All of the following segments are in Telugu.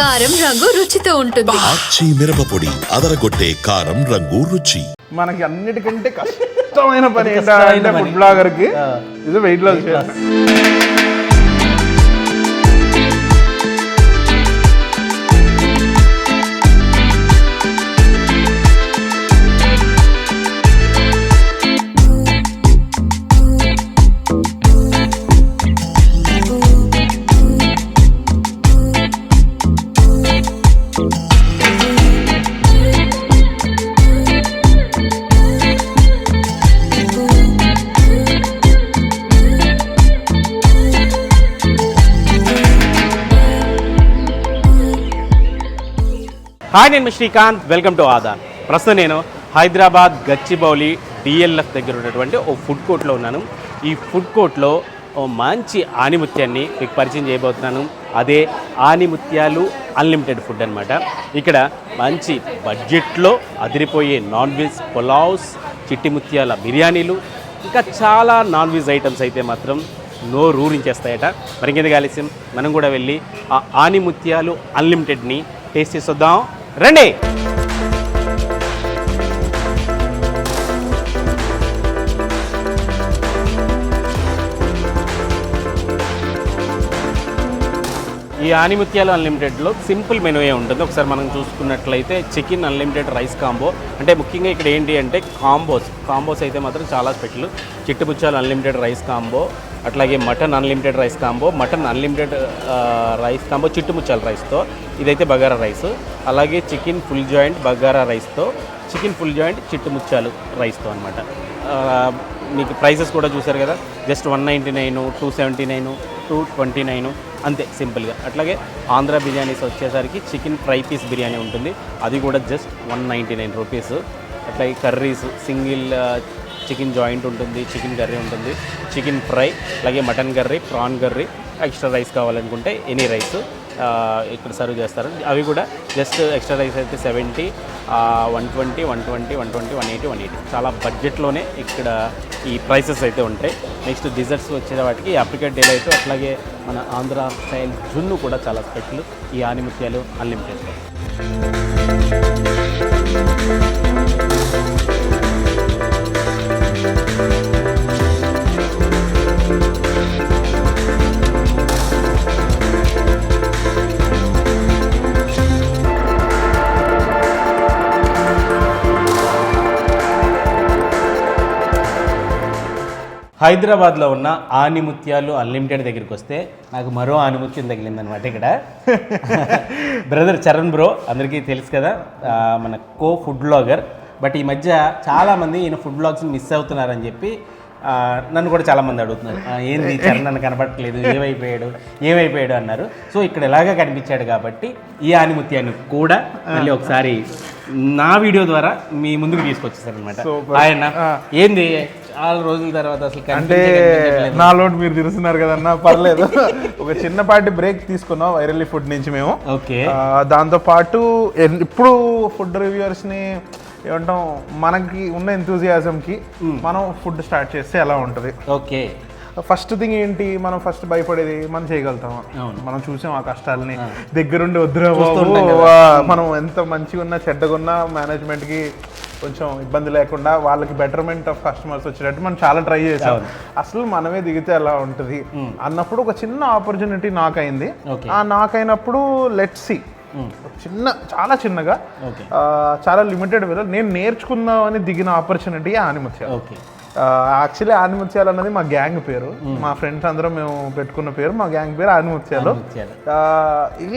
కారం రంగు రుచితో ఉంటుంది ఆచి మిరపపొడి అదరగొట్టే కారం రంగు రుచి మనకి అన్నిటికంటే కష్టమైన పని ఏంటంటే. ఫుడ్ బ్లాగర్కి. ఇది వెయిట్ లాస్ హాయ్ నేను శ్రీకాంత్. Welcome to Aadan. ప్రస్తుతం నేను హైదరాబాద్ గచ్చిబౌలి డిఎల్ఎఫ్ దగ్గర ఉన్నటువంటి ఓ ఫుడ్ కోర్ట్లో ఉన్నాను. ఈ ఫుడ్ కోర్ట్లో ఓ మంచి ఆనిముత్యాన్ని మీకు పరిచయం చేయబోతున్నాను. అదే ఆనిముత్యాలు అన్లిమిటెడ్ ఫుడ్ అనమాట ఇక్కడ మంచి బడ్జెట్లో అదిరిపోయే నాన్ వెజ్ పులావ్స్ చిట్టి ముత్యాల బిర్యానీలు ఇంకా చాలా నాన్ వెజ్ ఐటమ్స్ అయితే మాత్రం నో రూరించేస్తాయట మరి ఇంకెందుకు ఆలస్యం? మనం కూడా వెళ్ళి ఆ ఆనిముత్యాలు అన్లిమిటెడ్ని టేస్ట్ చేసి వద్దాం రండి. ఈ ఆనిముత్యాలు అన్లిమిటెడ్లో సింపుల్ మెనూయే ఉంటుంది. ఒకసారి మనం చూసుకున్నట్లయితే చికెన్ అన్లిమిటెడ్ రైస్ కాంబో. అంటే ముఖ్యంగా ఇక్కడ ఏంటి అంటే కాంబోస్. కాంబోస్ అయితే మాత్రం చాలా స్పెషల్. చిట్టుపుచ్చాలు అన్లిమిటెడ్ రైస్ కాంబో అట్లాగే mutton unlimited rice combo mutton unlimited rice combo చిట్టుముత్యాల రైస్తో. ఇదైతే బగారా రైస్. అలాగే చికెన్ ఫుల్ జాయింట్ బగారా రైస్తో చికెన్ ఫుల్ జాయింట్ చిట్టుముచ్చాలు రైస్తో అనమాట మీకు ప్రైసెస్ కూడా చూసారు కదా just one ninety nine two seventy nine two twenty nine అంతే సింపుల్గా. అట్లాగే ఆంధ్ర బిర్యానీస్ వచ్చేసరికి చికెన్ ఫ్రై పీస్ బిర్యానీ ఉంటుంది అది కూడా just one ninety nine rupees. అట్లాగే కర్రీస్ సింగిల్ చికెన్ జాయింట్ ఉంటుంది చికెన్ కర్రీ ఉంటుంది చికెన్ ఫ్రై అలాగే mutton curry prawn curry extra rice కావాలనుకుంటే ఎనీ రైస్. ఇక్కడ సర్వ్ చేస్తారు. అవి కూడా జస్ట్ ఎక్స్ట్రా రైస్ అయితే seventy one twenty one twenty one twenty one eighty one eighty చాలా బడ్జెట్లోనే ఇక్కడ ఈ ప్రైసెస్ అయితే ఉంటాయి. నెక్స్ట్ డిజర్ట్స్ వచ్చే వాటికి అప్రికెట్ అయితే అట్లాగే మన ఆంధ్ర స్టైల్ జున్ను కూడా చాలా స్పెషల్ ఈ ఆనిముత్యాలు అన్లిమిటెడ్ హైదరాబాద్లో ఉన్న ఆనిముత్యాలు అన్లిమిటెడ్ దగ్గరికి వస్తే నాకు మరో ఆనిముత్యం తగిలిందనమాట ఇక్కడ. బ్రదర్ చరణ్ బ్రో అందరికీ తెలుసు కదా మన కో ఫుడ్ బ్లాగర్. బట్ ఈ మధ్య చాలామంది ఈయన ఫుడ్ బ్లాగ్స్ని మిస్ అవుతున్నారని చెప్పి నన్ను కూడా చాలామంది అడుగుతున్నారు. "ఆ, ఏంది చరణ్ నన్ను కనపడట్లేదు ఏమైపోయాడు ఏమైపోయాడు అన్నారు. సో ఇక్కడ ఎలాగా కనిపించాడు కాబట్టి ఈ ఆనిముత్యాన్ని కూడా మళ్ళీ ఒకసారి నా వీడియో ద్వారా మీ ముందుకు తీసుకొచ్చేసారు అనమాట Super. ఆయన. ఏంది? చాలా రోజుల తర్వాత అసలు అంటే. నా లోటు మీరు తెలుస్తున్నారు కదన్నా? పర్లేదు. ఒక చిన్నపాటి బ్రేక్ తీసుకున్నాం వైరల్లీ ఫుడ్ నుంచి మేము. ఓకే. దాంతో పాటు ఇప్పుడు ఫుడ్ రివ్యూవర్స్ని ఏమంటాం మనకి ఉన్న enthusiasm కి మనం ఫుడ్ స్టార్ట్ చేస్తే ఎలా ఉంటది? ఓకే. ఫస్ట్ థింగ్ ఏంటి? మనం ఫస్ట్ భయపడేది మనం చేయగలుగుతామా? అవును. మనం చూసాం ఆ కష్టాలని. దగ్గరుండి వద్దురా బాబు. మనం ఎంత మంచిగా ఉన్నా చెడ్డగా ఉన్నా మేనేజ్మెంట్కి కొంచెం ఇబ్బంది లేకుండా వాళ్ళకి బెటర్మెంట్ ఆఫ్ కస్టమర్స్ వచ్చేటట్టు మనం చాలా ట్రై చేసాం. అసలు మనమే దిగితే ఎలా ఉంటుంది? అన్నప్పుడు ఒక చిన్న ఆపర్చునిటీ నాకైంది. Okay. ఆ నాకైనప్పుడు లెట్ సి చిన్న చాలా చిన్నగా చాలా లిమిటెడ్ వేలో నేను నేర్చుకుందామని దిగిన ఆపర్చునిటీ ఆనిముత్యాలు ఓకే. యాక్చువల్లీ ఆనిముత్యాలు అన్నది మా గ్యాంగ్ పేరు. మా ఫ్రెండ్స్ అందరం మేము పెట్టుకున్న పేరు మా గ్యాంగ్ పేరు ఆనిముత్యాలు.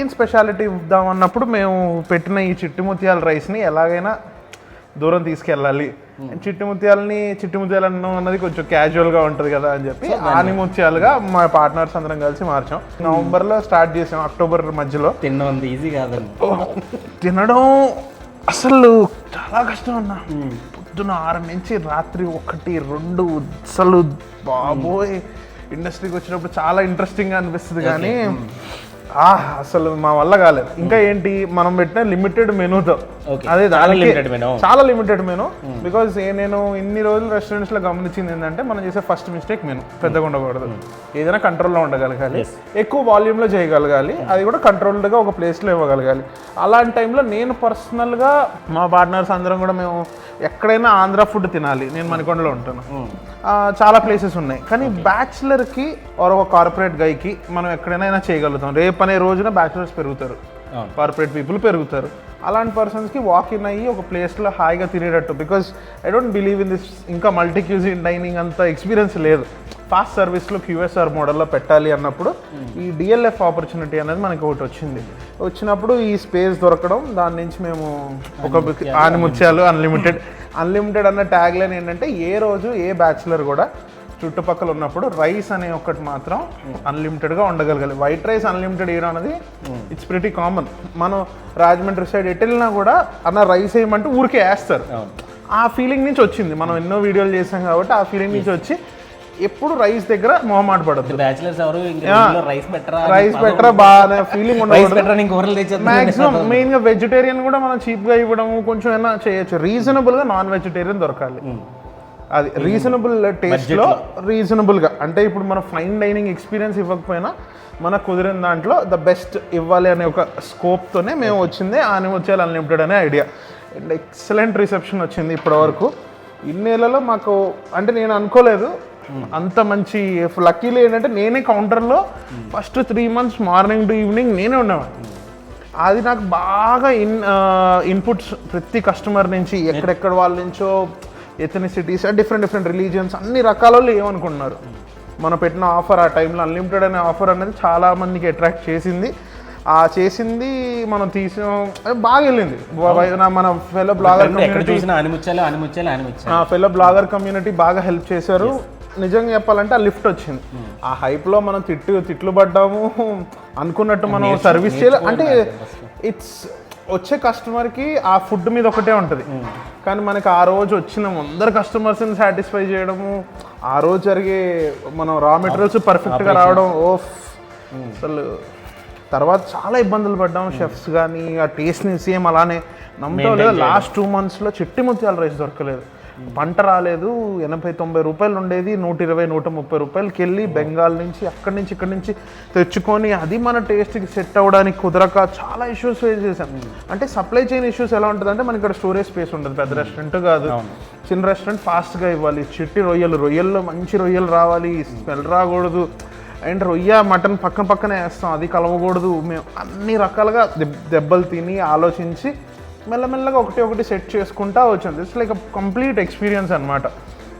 ఏం స్పెషాలిటీ ఇద్దాం అన్నప్పుడు మేము పెట్టిన ఈ చిట్టి ముత్యాల రైస్ని ఎలాగైనా దూరం తీసుకెళ్ళాలి. చిట్టి ముత్యాలని చిట్టి ముత్యాలు అన్నం అన్నది కొంచెం casual గా ఉంటుంది కదా అని చెప్పి ఆనిముత్యాలుగా మా పార్ట్నర్స్ అందరం కలిసి మార్చాం. నవంబర్లో స్టార్ట్ చేసాం అక్టోబర్ మధ్యలో. తినడం ఈజీ కాదండి. తినడం అసలు చాలా కష్టం అన్న. పొద్దున ఆరు నుంచి రాత్రి ఒకటి రెండు అసలు బాబోయ్. ఇండస్ట్రీకి వచ్చినప్పుడు చాలా ఇంట్రెస్టింగ్గా అనిపిస్తుంది కానీ ఆ, అసలు మా వల్ల కాలేదు. ఇంకా ఏంటి మనం పెట్టిన లిమిటెడ్ మెనూతో. అదే చాలా లిమిటెడ్ మెనూ బికాజ్ నేను ఇన్ని రోజులు రెస్టారెంట్స్లో గమనించింది ఏంటంటే మనం చేసే ఫస్ట్ మిస్టేక్ మెనూ పెద్దగా ఉండకూడదు. ఏదైనా కంట్రోల్లో ఉండగలగాలి. ఎక్కువ volume లో చేయగలగాలి. అది కూడా controlled గా ఒక place లో ఇవ్వగలగాలి. అలాంటి టైంలో నేను personal గా మా పార్ట్నర్స్ అందరం కూడా మేము ఎక్కడైనా ఆంధ్ర ఫుడ్ తినాలి. నేను మణికొండలో ఉంటాను చాలా ప్లేసెస్ ఉన్నాయి. కానీ బ్యాచులర్కి ఒక కార్పొరేట్ గైకి మనం ఎక్కడైనా చేయగలుగుతాం. రేపు అనే రోజున బ్యాచులర్స్ పెరుగుతారు. కార్పొరేట్ పీపుల్ పెరుగుతారు. అలాంటి పర్సన్స్కి వాక్ ఇన్ అయ్యి ఒక ప్లేస్లో హాయిగా తినేటట్టు because I don't believe in this ఇంకా మల్టీ క్యూజిన్ డైనింగ్ అంత ఎక్స్పీరియన్స్ లేదు. ఫాస్ట్ సర్వీస్లో క్యూఎస్ఆర్ మోడల్లో పెట్టాలి అన్నప్పుడు ఈ డిఎల్ఎఫ్ ఆపర్చునిటీ అనేది మనకి ఒకటి వచ్చింది. వచ్చినప్పుడు ఈ స్పేస్ దొరకడం దాని నుంచి మేము ఒక ఆనిముత్యాలు అన్లిమిటెడ్ అన్లిమిటెడ్ అన్న ట్యాగ్ లైన్ ఏంటంటే ఏ రోజు ఏ బ్యాచులర్ కూడా చుట్టుపక్కల ఉన్నప్పుడు రైస్ అనే ఒకటి మాత్రం అన్లిమిటెడ్గా ఉండగలగాలి. వైట్ రైస్ అన్లిమిటెడ్ వేయడం అనేది ఇట్స్ ప్రిటీ కామన్ మనం రాజమండ్రి సైడ్ ఎటు వెళ్ళినా కూడా అన్న రైస్ వేయమంటే ఊరికే వేస్తారు. ఆ ఫీలింగ్ నుంచి వచ్చింది. మనం ఎన్నో వీడియోలు చేసాం కాబట్టి ఆ ఫీలింగ్ నుంచి వచ్చి ఎప్పుడు రైస్ దగ్గర మొహమాట పడద్దు బ్యాచిలర్స్ ఎవరు ఇంకా రైస్ బెటరా రైస్ బెటర్ బాగా ఫీలింగ్ ఉండదు మాక్సిమం మెయిన్గా వెజిటేరియన్ కూడా మనం చీప్గా ఇవ్వడం కొంచెం ఏమైనా చేయొచ్చు. రీజనబుల్గా నాన్ వెజిటేరియన్ దొరకాలి అది రీజనబుల్ టేస్ట్లో రీజనబుల్గా అంటే ఇప్పుడు మన ఫైన్ డైనింగ్ ఎక్స్పీరియన్స్ ఇవ్వకపోయినా మనకు కుదిరిన దాంట్లో ద బెస్ట్ ఇవ్వాలి అనే ఒక స్కోప్ తోనే మేము వచ్చింది. ఆనిమొచ్చేయాలి అన్లిమిటెడ్ అనే ఐడియా అండ్ ఎక్సలెంట్ రిసెప్షన్ వచ్చింది ఇప్పటి వరకు ఇన్నేళ్ళలో మాకు అంటే నేను అనుకోలేదు. అంత మంచి లక్కీలు ఏంటంటే నేనే కౌంటర్లో first three months morning to evening నేనే ఉండేవాడిని. అది నాకు బాగా ఇన్ ఇన్పుట్స్ ప్రతి కస్టమర్ నుంచి ఎక్కడెక్కడ వాళ్ళ నుంచో ఎథనిసిటీస్ డిఫరెంట్ డిఫరెంట్ రిలీజియన్స్ అన్ని రకాల వాళ్ళు ఏమనుకుంటున్నారు? మనం పెట్టిన ఆఫర్ ఆ టైంలో అన్లిమిటెడ్ అనే ఆఫర్ అనేది చాలా మందికి అట్రాక్ట్ చేసింది. ఆ చేసింది మనం తీసిన బాగా వెళ్ళింది. మన fellow blogger community fellow blogger community బాగా హెల్ప్ చేశారు. నిజంగా చెప్పాలంటే ఆ లిఫ్ట్ వచ్చింది. ఆ hype లో మనం తిట్టు తిట్లు పడ్డాము. అనుకున్నట్టు మనం సర్వీస్ చేయాలి. అంటే ఇట్స్ వచ్చే కస్టమర్కి ఆ ఫుడ్ మీద ఒకటే ఉంటుంది. కానీ మనకి ఆ రోజు వచ్చిన అందరు కస్టమర్స్ని సాటిస్ఫై చేయడము ఆ రోజు జరిగే మనం రా మెటీరియల్స్ పర్ఫెక్ట్గా రావడం ఓ అసలు తర్వాత చాలా ఇబ్బందులు పడ్డాం. షెఫ్స్ కానీ ఆ టేస్ట్ని సేమ్ అలానే నమ్ముతాం. లేదా లాస్ట్ టూ మంత్స్లో చిట్టి ముత్యాల రైస్ దొరకలేదు. పంట రాలేదు ఎనభై తొంభై రూపాయలు ఉండేది నూట ఇరవై నూట ముప్పై రూపాయలకి వెళ్ళి బెంగాల్ నుంచి అక్కడి నుంచి ఇక్కడి నుంచి తెచ్చుకొని అది మన టేస్ట్కి సెట్ అవ్వడానికి కుదరక చాలా ఇష్యూస్ ఫేస్ చేశాం. అంటే సప్లై చైన్ ఇష్యూస్ ఎలా ఉంటుందంటే మనకి ఇక్కడ స్టోరేజ్ స్పేస్ ఉంటుంది పెద్ద రెస్టారెంట్ కాదు. చిన్న రెస్టారెంట్ ఫాస్ట్గా ఇవ్వాలి. చిట్టి రొయ్యలు రొయ్యల్లో మంచి రొయ్యలు రావాలి. స్మెల్ రాకూడదు. అండ్ రొయ్య మటన్ పక్కన పక్కనే వేస్తాం. అది కలవకూడదు. మేము అన్ని రకాలుగా దెబ్- దెబ్బలు తిని ఆలోచించి మెల్లమెల్లగా ఒకటి ఒకటి సెట్ చేసుకుంటా వచ్చింది. ఇట్స్ లైక్ కంప్లీట్ ఎక్స్పీరియన్స్ అన్నమాట.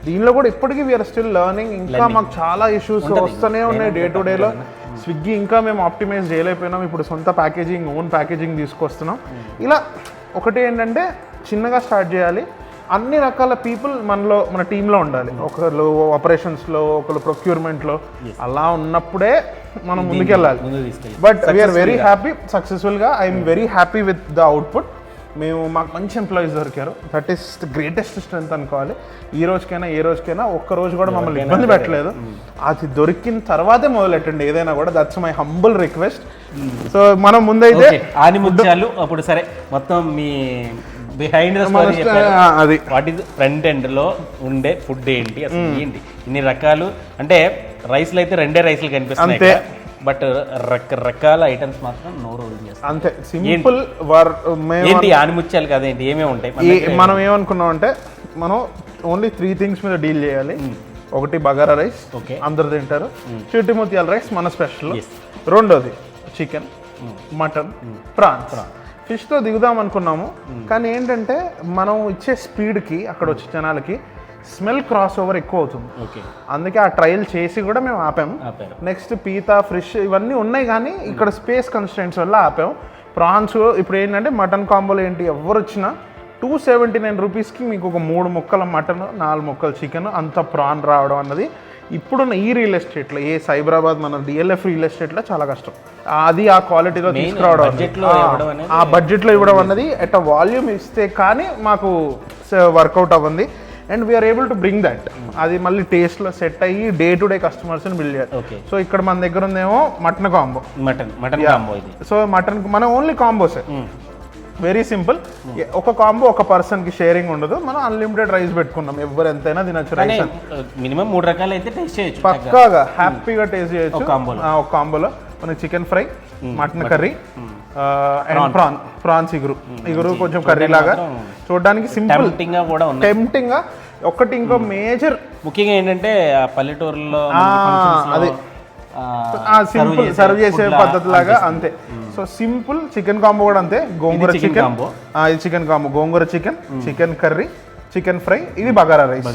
దీనిలో కూడా ఇప్పటికీ వీఆర్ స్టిల్ లెర్నింగ్ ఇంకా మాకు చాలా ఇష్యూస్ వస్తూనే ఉన్నాయి డే టు డేలో స్విగ్గీ ఇంకా మేము ఆప్టిమైజ్ చేయలేకపోయినాం. ఇప్పుడు సొంత ప్యాకేజింగ్ ఓన్ ప్యాకేజింగ్ తీసుకొస్తున్నాం. ఇలా ఒకటి ఏంటంటే చిన్నగా స్టార్ట్ చేయాలి. అన్ని రకాల పీపుల్ మనలో మన టీంలో ఉండాలి. ఒకళ్ళు ఆపరేషన్స్లో ఒకళ్ళు ప్రొక్యూర్మెంట్లో అలా ఉన్నప్పుడే మనం ముందుకెళ్ళాలి. బట్ వీఆర్ వెరీ హ్యాపీ సక్సెస్ఫుల్గా I'm very happy with the output మేము మాకు మంచి ఎంప్లాయీస్ దొరికారు. That is the greatest strength అనుకోవాలి. ఈ రోజుకైనా ఏ రోజుకైనా ఒక్క రోజు కూడా మమ్మల్ని ఇబ్బంది పెట్టలేదు. అది దొరికిన తర్వాతే మొదలెట్టండి. ఏదైనా కూడా that's my humble request so మనం ముందైతే ఆనిముత్యాలు అప్పుడు సరే మొత్తం మీ బిహైండ్ అది. వాట్ ఈస్ ఫ్రంట్ ఎండ్లో ఉండే ఫుడ్ ఏంటి అసలు ఏంటి? ఇన్ని రకాలు అంటే రైస్లు అయితే రెండే రైస్లు కనిపిస్తున్నాయి అంతే. బట్ రకరకాల ఐటమ్స్ మాత్రం నోరు వదిలేస్తాయి. అంతే. సింపుల్ వర్ ఏంటి ఆనిముత్యాలు కదేంటి ఏమేమి ఉంటాయి? మన ఏమనుకున్నాం అంటే మనం ఓన్లీ త్రీ థింగ్స్ మీద డీల్ చేయాలి. ఒకటి బగారా రైస్ Okay. అందరు తింటారు. చిట్టి ముత్యాల రైస్ మన స్పెషల్. రెండోది చికెన్ మటన్ ప్రాన్స్ ఫిష్తో దిగుదాం అనుకున్నాము. కానీ ఏంటంటే మనం ఇచ్చే స్పీడ్కి అక్కడ వచ్చే జనాలకి స్మెల్ క్రాస్ ఓవర్ ఎక్కువ అవుతుంది ఓకే. అందుకే ఆ ట్రయల్ చేసి కూడా మేము ఆపాము ఆపారు. నెక్స్ట్ పీతా ఫ్రిష్ ఇవన్నీ ఉన్నాయి కానీ ఇక్కడ స్పేస్ కన్స్టెంట్స్ వల్ల ఆపాము ప్రాన్స్ ఇప్పుడు ఏంటంటే మటన్ కాంబోలో ఏంటి ఎవరు వచ్చినా టూ సెవెంటీ నైన్ రూపీస్కి మీకు ఒక మూడు ముక్కల మటన్ నాలుగు ముక్కల చికెన్ అంత ప్రాన్ రావడం అన్నది ఇప్పుడున్న ఈ రియల్ ఎస్టేట్లో ఏ సైబరాబాద్ మన డిఎల్ఎఫ్ రియల్ ఎస్టేట్లో చాలా కష్టం. అది ఆ క్వాలిటీలో తీసుకురావడం ఆ బడ్జెట్లో ఇవ్వడం అన్నది ఎట్ వాల్యూమ్ ఇస్తే కానీ మాకు వర్కౌట్ అవ్వండి and we are able to bring that అది మళ్ళీ టేస్ట్లో సెట్ అయ్యి డే టు డే కస్టమర్స్ని బిల్డ్ చేయాలి సో ఇక్కడ మన దగ్గర ఉందేమో mutton combo mutton mutton combo so mutton మన ఓన్లీ కాంబోసే వెరీ సింపుల్ ఒక కాంబో ఒక పర్సన్కి షేరింగ్ ఉండదు. మనం అన్లిమిటెడ్ రైస్ పెట్టుకున్నాం. ఎవరు ఎంతైనా తినచ్చు రైస్ మినిమం మూడు రకాలు అయితే టేస్ట్ చేయొచ్చు. పక్కాగా హ్యాపీగా టేస్ట్ చేయొచ్చు. లో. ఆ, ఒక కాంబోలో మనకి chicken fry mutton curry and prawn. Prawns ఇగురు. ఇగురు కొంచెం కర్రీ లాగా చూడడానికి సింపుల్. టెంప్టింగ్గా కూడా టెంప్టింగ్గా ఒకటి ఇంకో మేజర్ ముఖ్యంగా ఏంటంటే పల్లెటూరులో అది. సింపుల్ సర్వ్ చేసే పద్ధతి లాగా అంతే. సో సింపుల్ చికెన్ కాంబో కూడా అంతే. గోంగూర చికెన్. ఇది చికెన్ కాంబో గోంగూర chicken chicken curry chicken fry ఇది బగారా రైస్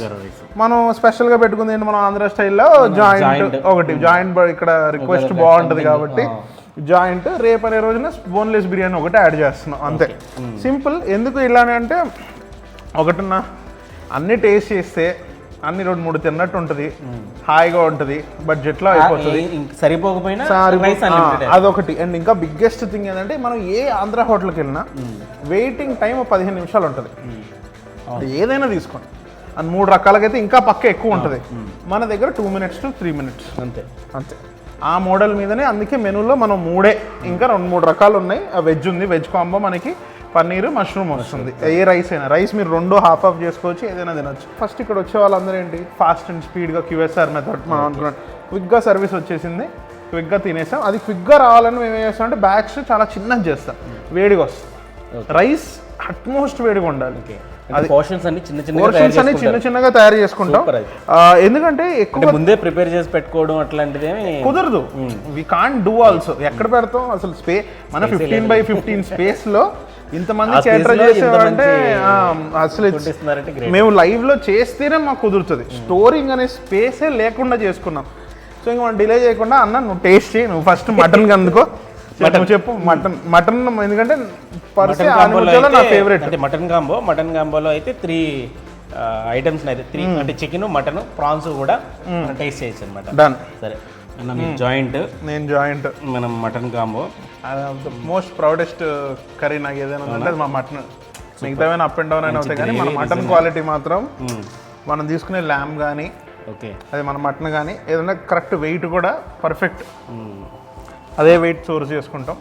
మనం స్పెషల్గా పెట్టుకుంది మనం ఆంధ్ర స్టైల్లో జాయింట్. ఒకటి. జాయింట్ ఇక్కడ రిక్వెస్ట్ బాగుంటది కాబట్టి. జాయింట్ రేపు అనే రోజున బోన్లెస్ బిర్యానీ ఒకటి యాడ్ చేస్తున్నాం అంతే. సింపుల్ ఎందుకు ఇలానే అంటే ఒకటిన్న అన్ని టేస్ట్ చేస్తే అన్ని రెండు మూడు తిన్నట్టు ఉంటుంది హాయిగా ఉంటుంది బడ్జెట్లో అయిపోతుంది. సరిపోకపోయినా అదొకటి. అండ్ ఇంకా బిగ్గెస్ట్ థింగ్ ఏంటంటే మనం ఏ ఆంధ్ర హోటల్కి వెళ్ళినా వెయిటింగ్ టైం పదిహేను నిమిషాలు ఉంటుంది. ఏదైనా తీసుకోండి. అండ్ మూడు రకాలకైతే ఇంకా పక్క ఎక్కువ ఉంటుంది. మన దగ్గర two minutes to three minutes అంతే. అంతే. ఆ మోడల్ మీదనే అందుకే మెనూలో మనం మూడే ఇంకా రెండు మూడు రకాలు ఉన్నాయి వెజ్ ఉంది వెజ్ కాంబో మనకి పన్నీరు మష్రూమ్ వస్తుంది. ఏ రైస్ అయినా. రైస్ మీరు రెండు హాఫ్ ఆఫ్ చేసుకోవచ్చు ఏదైనా తినొచ్చు. ఫస్ట్ ఇక్కడ వచ్చే వాళ్ళందరూ ఏంటి? ఫాస్ట్ అండ్ స్పీడ్గా క్యూఎస్ఆర్ మెథడ్ మనం అనుకున్నాం. క్విక్గా సర్వీస్ వచ్చేసింది. క్విక్గా తినేసాం. అది క్విక్గా రావాలని మేము ఏం చేస్తాం అంటే బ్యాచ్ చాలా చిన్నది చేస్తాం. వేడిగా వస్తుంది రైస్ అట్మోస్ట్ వేడిగా ఉండాలి. అది పోర్షన్స్ అన్ని చిన్న చిన్న పోర్షన్స్ అన్ని చిన్న చిన్నగా తయారు చేసుకుంటాం. ఎందుకంటే ఎక్కువ ముందే ప్రిపేర్ చేసి పెట్టుకోవడం అట్లాంటిది కుదరదు. వి కాన్ డూ ఆల్సో ఎక్కడ పెడతాం? అసలు స్పే మన ఫిఫ్టీన్ బై ఫిఫ్టీన్ స్పేస్లో ఇంతమంది కేటర్ ఆ, అసలు. మేము లైవ్లో చేస్తేనే మాకు కుదురుతుంది. స్టోరింగ్ అనే స్పేసే లేకుండా చేసుకున్నాం. సో ఇంక మనం డిలే చేయకుండా అన్న నువ్వు టేస్ట్ చేయి నువ్వు ఫస్ట్ మటన్ అందుకో. చెప్పు చెప్పు మటన్ మటన్ ఎందుకంటే మటన్ నా ఫేవరెట్ అంటే మటన్ కాంబో మటన్ కాంబోలో అయితే త్రీ ఐటమ్స్ అయితే త్రీ అంటే చికెన్ మటన్ ప్రాన్స్ కూడా టేస్ట్ చేయొచ్చు అనమాట డన్ సరే. జాయింట్ నేను జాయింట్ మనం mutton combo most proudest curry నాకు ఏదైనా ఉందంటే మా మటన్ మిగతావైనా అప్ అండ్ డౌన్ అయినా అవుతాయి కానీ మన మటన్ క్వాలిటీ మాత్రం మనం తీసుకునే ల్యామ్ కానీ ఓకే అది మన మటన్ కానీ ఏదైనా కరెక్ట్ వెయిట్ కూడా పర్ఫెక్ట్ అదే వెయిట్ సోర్స్ చేసుకుంటాం.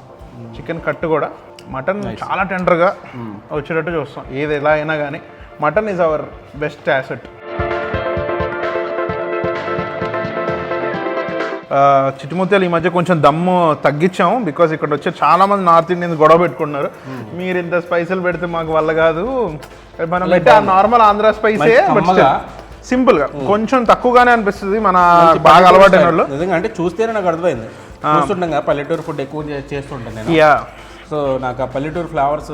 చికెన్ కట్ కూడా. మటన్ చాలా టెండర్గా వచ్చేటట్టు చూస్తాం. ఏది ఎలా అయినా కానీ mutton is our best asset చిట్టుముత్యాలు ఈ మధ్య కొంచెం దమ్ము తగ్గించాము బికాజ్ ఇక్కడ వచ్చే చాలా మంది నార్త్ ఇండియన్స్ గొడవ పెట్టుకున్నారు మీరు ఇంత స్పైసలు పెడితే మాకు వల్ల కాదు. మనం పెట్టే నార్మల్ ఆంధ్ర స్పైసే. సింపుల్గా. కొంచెం తక్కువగానే అనిపిస్తుంది మన బాగా నిజంగా అంటే చూస్తేనే నాకు అర్థమైంది. చూస్తుండగా పల్లెటూరు ఫుడ్ ఎక్కువ చేస్తుంటాను నేను. యా. సో నాకు ఆ పల్లెటూరు ఫ్లవర్స్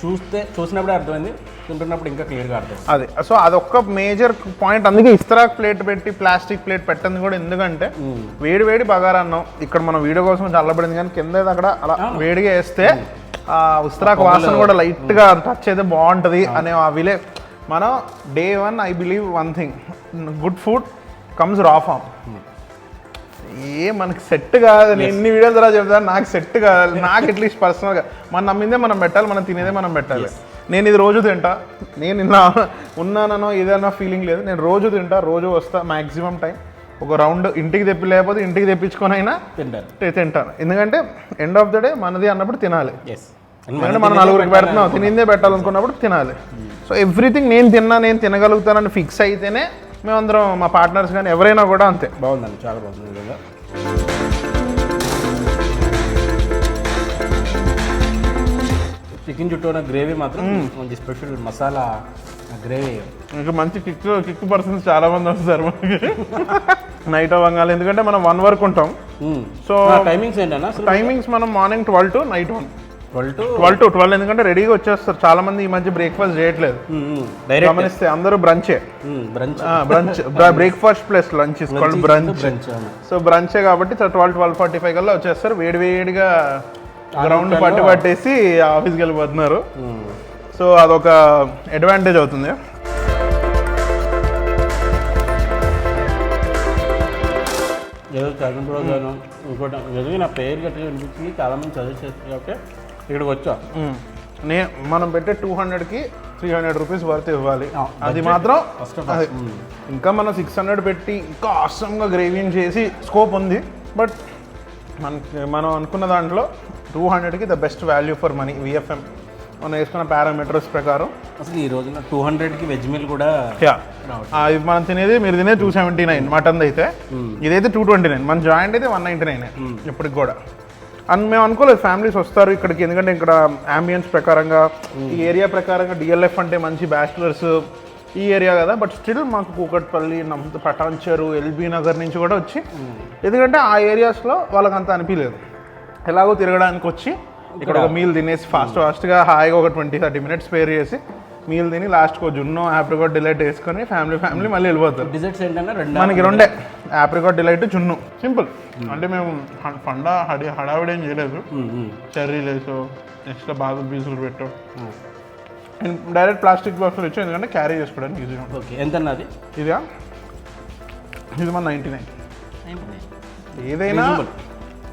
చూస్తే చూసినప్పుడే అర్థమైంది తింటున్నప్పుడు ఇంకా క్లియర్గా అర్థం అదే. సో అదొక్క మేజర్ పాయింట్ అందుకే ఇస్తరాక్ ప్లేట్ పెట్టి ప్లాస్టిక్ ప్లేట్ పెట్టింది కూడా ఎందుకంటే వేడి వేడి బగారా అన్నం. ఇక్కడ మనం వీడియో కోసం చల్లబడింది కానీ కింద అక్కడ అలా వేడిగా వేస్తే ఆ ఉస్తరాక్ వాసన కూడా లైట్గా టచ్ అయితే బాగుంటది అనే ఆ విలే. మనం day one I believe one thing good food comes రా ఫామ్ ఏ మనకి సెట్ కాదు నేను ఎన్ని వీడియోల ద్వారా చెప్తాను నాకు సెట్ కాదు నాకు అట్లీస్ట్ పర్సనల్గా మనం నమ్మిందే మనం పెట్టాలి మనం తినేదే మనం పెట్టాలి. నేను ఇది రోజు తింటా. నేను నిన్న ఉన్నానో ఏదైనా ఫీలింగ్ లేదు. నేను రోజు తింటా రోజు వస్తా మ్యాక్సిమం టైం ఒక రౌండ్ ఇంటికి తెప్పి లేకపోతే ఇంటికి తెప్పించుకొని అయినా తింటారు తి- తింటాను. ఎందుకంటే ఎండ్ ఆఫ్ ద డే మనది అన్నప్పుడు తినాలి. ఎందుకంటే మనం నలుగురికి పెడుతున్నాం తినిందే పెట్టాలనుకున్నప్పుడు తినాలి. సో ఎవ్రీథింగ్ నేను తిన్నా నేను తినగలుగుతానని ఫిక్స్ అయితేనే మేమందరం మా పార్ట్నర్స్ కానీ ఎవరైనా కూడా అంతే. బాగుందండి చాలా బాగుంది నిజంగా. చికెన్ చుట్టూ ఉన్న గ్రేవీ మాత్రం మంచి స్పెషల్ మసాలా గ్రేవీ. ఇంకా మంచి కిక్ కిక్ పర్సన్స్ చాలా మంది వస్తారు మనకి నైట్ అవ్వగాలి ఎందుకంటే మనం వన్ వరకు ఉంటాం. సో టైమింగ్స్ ఏంటన్నా? టైమింగ్స్ మనం morning twelve to night one twelve to twelve to twelve ఎందుకంటే రెడీగా వచ్చేస్తారు. చాలా మంది ఈ మధ్య బ్రేక్ఫాస్ట్ చేయట్లేదు. డైరెక్ట్ గమనిస్తే అందరూ బ్రంచే brunch brunch breakfast plus lunch brunch so బ్రంచే కాబట్టి ట్వెల్వ్ ట్వెల్వ్ ఫార్టీ ఫైవ్ కల్లా వచ్చేస్తారు. వేడి వేడిగా గ్రౌండ్ పట్టి పట్టేసి ఆఫీస్కి వెళ్ళిపోతున్నారు. సో అదొక అడ్వాంటేజ్ అవుతుంది. ఏదో చదువు ఇంకోటి నిజంగా నా పేరు గట్టిగా వినిపించింది. చాలా మంది చదువు చేస్తారు కాబట్టి ఇక్కడికి వచ్చా. నే మనం పెట్టే టూ హండ్రెడ్కి త్రీ హండ్రెడ్ రూపీస్ వర్త్ ఇవ్వాలి. అది మాత్రం. ఇంకా మనం సిక్స్ హండ్రెడ్ పెట్టి ఇంకా అవసరంగా గ్రేవింగ్ చేసి స్కోప్ ఉంది. బట్ మనకి మనం అనుకున్న దాంట్లో టూ హండ్రెడ్కి the best value for money VFM మనం వేసుకున్న పారామీటర్స్ ప్రకారం. అసలు ఈ రోజున టూ హండ్రెడ్కి వెజ్ మీల్ కూడా యా. ఇది మనం తినేది మీరు తినేది టూ సెవెంటీ నైన్ మటన్ అయితే ఇదైతే టూ ట్వంటీ నైన్ మన జాయింట్ అయితే వన్ నైంటీ నైన్ ఇప్పటికి కూడా. అండ్ మేము అనుకోలేదు ఫ్యామిలీస్ వస్తారు ఇక్కడికి. ఎందుకంటే ఇక్కడ అంబియన్స్ ప్రకారంగా ఈ ఏరియా ప్రకారంగా డిఎల్ఎఫ్ అంటే మంచి బ్యాచిలర్స్ ఈ ఏరియా కదా. బట్ స్టిల్ మాకు కూకట్పల్లి నమ్మ పటాన్చెరు ఎల్బీ నగర్ నుంచి కూడా వచ్చి ఎందుకంటే ఆ ఏరియాస్లో వాళ్ళకి అంత అనిపించలేదు ఎలాగో తిరగడానికి వచ్చి ఇక్కడ ఒక మీల్ తినేసి ఫాస్ట్ ఫాస్ట్గా హాయిగా ఒక ట్వంటీ థర్టీ మినిట్స్ స్పేర్ చేసి మీల్ తిని లాస్ట్కి జున్నో ఆప్రికాట్ డిలైట్ వేసుకొని ఫ్యామిలీ ఫ్యామిలీ మళ్ళీ వెళ్ళిపోతారు. డిజర్ట్స్ ఏంటన్నా రెండు? మనకి రెండే. ఆప్రికాట్ డిలైట్ జున్ను. సింపుల్ అంటే మేము పండ హడి హడావిడి ఏం చేయలేదు. చెర్రీ లేసు నెక్స్ట్ బాదం పీసులు పెట్టు. డైరెక్ట్ ప్లాస్టిక్ బాక్స్లో ఇచ్చాం ఎందుకంటే క్యారీ చేసుకోవడానికి ఈజీగా ఉంటుంది. ఓకే ఎంత అన్నది ఇదా ఇది మన నైంటీ నైన్ ఏదైనా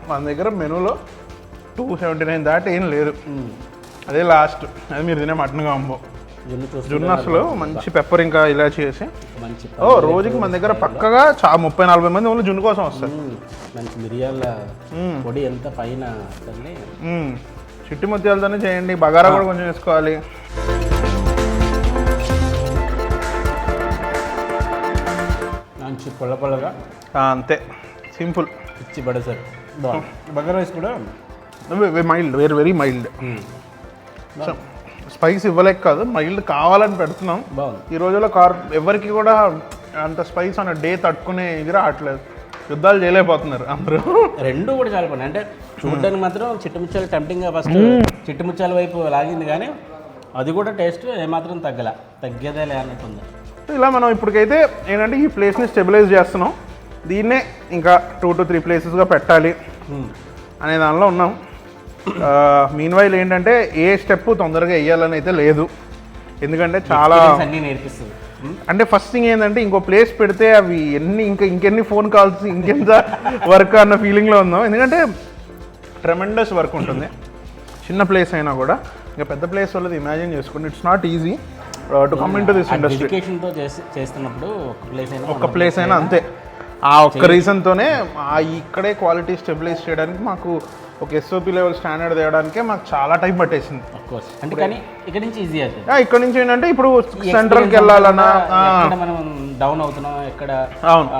మన దగ్గర మెనూలో టూ సెవెంటీ నైన్ దాటి ఏం లేదు. అదే లాస్ట్ అది మీరు తినే మటన్ కాంబో. జున్ను అసలు మంచి పెప్పర్ ఇంకా ఇలా చేసి. మంచి ఓ రోజుకి మన దగ్గర పక్కగా చా ముప్పై నలభై మంది ఓన్లీ జున్ను కోసం వస్తారు. మంచి మిరియాల పొడి ఎంత పైన. చిట్టి ముత్యాలతోనే చేయండి. బగారా కూడా కొంచెం వేసుకోవాలి. మంచి పొల్ల పొల్లగా? అంతే. సింపుల్. పిచ్చి బాగుంది. బగర్ రైస్ కూడా mild very very mild spice ఇవ్వలేక కాదు మైల్డ్ కావాలని పెడుతున్నాం. బాగుంది. ఈ రోజుల్లో కార్ ఎవరికి కూడా అంత స్పైస్ అన్న డే తట్టుకునే ఇది రావట్లేదు. యుద్ధాలు చేయలేకపోతున్నారు అందరూ. రెండు కూడా చాలా పని అంటే చూడడానికి మాత్రం చిట్టుముచ్చాలు టెంప్టింగ్గా ఫస్ట్ చిట్టుముచ్చాల వైపు లాగింది కానీ అది కూడా టేస్ట్ ఏమాత్రం తగ్గల తగ్గేదేలే అన్నట్టుంది. ఇలా మనం ఇప్పటికైతే ఏంటంటే ఈ ప్లేస్ని స్టెబిలైజ్ చేస్తున్నాం. దీన్నే ఇంకా టూ టు త్రీ ప్లేసెస్గా పెట్టాలి అనే దానిలో ఉన్నాం. మీన్ వైల్ ఏంటంటే ఏ స్టెప్ తొందరగా వేయాలని అయితే లేదు. ఎందుకంటే చాలా అన్నీ నేర్పిస్తుంది. అంటే ఫస్ట్ థింగ్ ఏంటంటే ఇంకో ప్లేస్ పెడితే అవి ఎన్ని ఇంకా ఇంకెన్ని ఫోన్ కాల్స్ ఇంకెంత వర్క్ అన్న ఫీలింగ్లో ఉందాం ఎందుకంటే ట్రెమెండస్ వర్క్ ఉంటుంది. చిన్న ప్లేస్ అయినా కూడా. ఇంకా పెద్ద ప్లేస్ వాళ్ళది ఇమాజిన్ చేసుకోండి. It's not easy to come in to this industry చేస్తున్నప్పుడు ఒక ప్లేస్ అయినా ఒక్క ప్లేస్ అయినా అంతే. ఆ ఒక్క రీజన్తోనే ఇక్కడే క్వాలిటీ స్టెబిలైజ్ చేయడానికి మాకు ఒక ఎస్ఓపి లెవెల్ స్టాండర్డ్ తేయడానికే మాకు చాలా టైం పట్టేసింది. కోర్స్ అంటే కానీ ఇక్కడ నుంచి ఈజీ అవుతుంది ఇక్కడ నుంచి ఏంటంటే ఇప్పుడు సెంట్రల్కి వెళ్ళాలన్నా మనం డౌన్ అవుతున్నాం ఎక్కడ.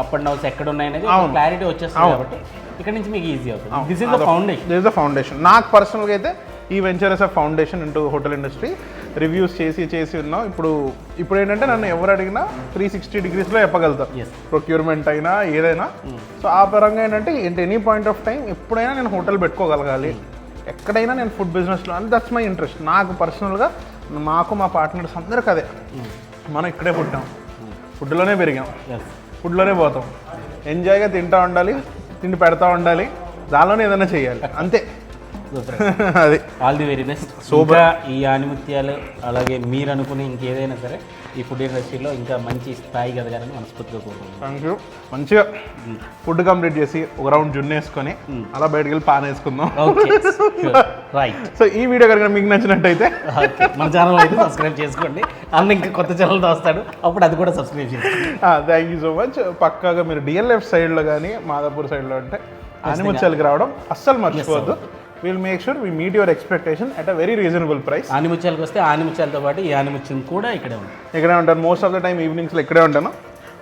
అప్ అండ్ డౌన్స్ ఎక్కడ ఉన్నాయి అనేది అవును. క్లారిటీ వచ్చేస్తుంది కాబట్టి ఇక్కడ నుంచి మీకు ఈజీ అవుతుంది. This is the foundation this the foundation నాకు పర్సనల్గా అయితే ఈ venture as a foundation into hotel industry reviews చేసి చేసి ఉన్నాం ఇప్పుడు ఇప్పుడు ఏంటంటే నన్ను ఎవరు అడిగినా త్రీ సిక్స్టీ డిగ్రీస్లో చెప్పగలుగుతాం. ప్రొక్యూర్మెంట్ అయినా ఏదైనా. సో ఆ పరంగా ఏంటంటే ఏంటి ఎనీ పాయింట్ ఆఫ్ టైం ఎప్పుడైనా నేను హోటల్ పెట్టుకోగలగాలి. ఎక్కడైనా నేను ఫుడ్ బిజినెస్లో అని దట్స్ మై ఇంట్రెస్ట్ నాకు పర్సనల్గా మాకు మా పార్ట్నర్స్ అందరికి అదే. మనం ఇక్కడే పుట్టాం. ఫుడ్లోనే పెరిగాం. ఫుడ్లోనే పోతాం. ఎంజాయ్గా తింటా ఉండాలి తిండి పెడతా ఉండాలి. దానిలోనే ఏదైనా చేయాలి. అంతే. అది. All the very best super ఈ ఆనిముత్యాలు అలాగే మీరు అనుకునే ఇంకేదైనా సరే ఈ ఫుడ్ ఇండస్ట్రీలో ఇంకా మంచి స్థాయి ఎదగాలని మనస్ఫూర్తిగా కోరుకుంటున్నాను. థ్యాంక్ యూ మంచిగా ఫుడ్ కంప్లీట్ చేసి ఒక రౌండ్ జున్ను వేసుకొని అలా బయటకు వెళ్ళి పాన్ వేసుకుందాం. రైట్ సో ఈ వీడియో కనుక మీకు నచ్చినట్టయితే మన ఛానల్ అయితే సబ్స్క్రైబ్ చేసుకోండి. అన్న ఇంకా కొత్త ఛానల్ వస్తాడు అప్పుడు అది కూడా సబ్స్క్రైబ్ చేసుకోండి. థ్యాంక్ యూ సో మచ్ పక్కాగా మీరు డిఎల్ఎఫ్ సైడ్లో కానీ మాదాపూర్ సైడ్లో అంటే ఆనిముత్యాలకి రావడం అస్సలు మర్చిపోవద్దు. Will make sure we meet your expectation at a very reasonable price ఆనిముత్యాలకు వస్తే ఆనిముత్యాలతో పాటు ఈ ఆనిముత్యం కూడా ఇక్కడే ఉంది. ఇక్కడే ఉంటాను. మోస్ట్ ఆఫ్ ద టైం ఈవినింగ్స్లో ఇక్కడే ఉంటాను.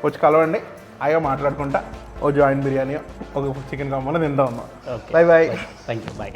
వచ్చి కలవండి. అయ్యో మాట్లాడుకుంటా. ఓ జాయింట్ బిర్యానీ ఒక చికెన్ కామని తింటా ఉన్నాం okay bye bye thank you bye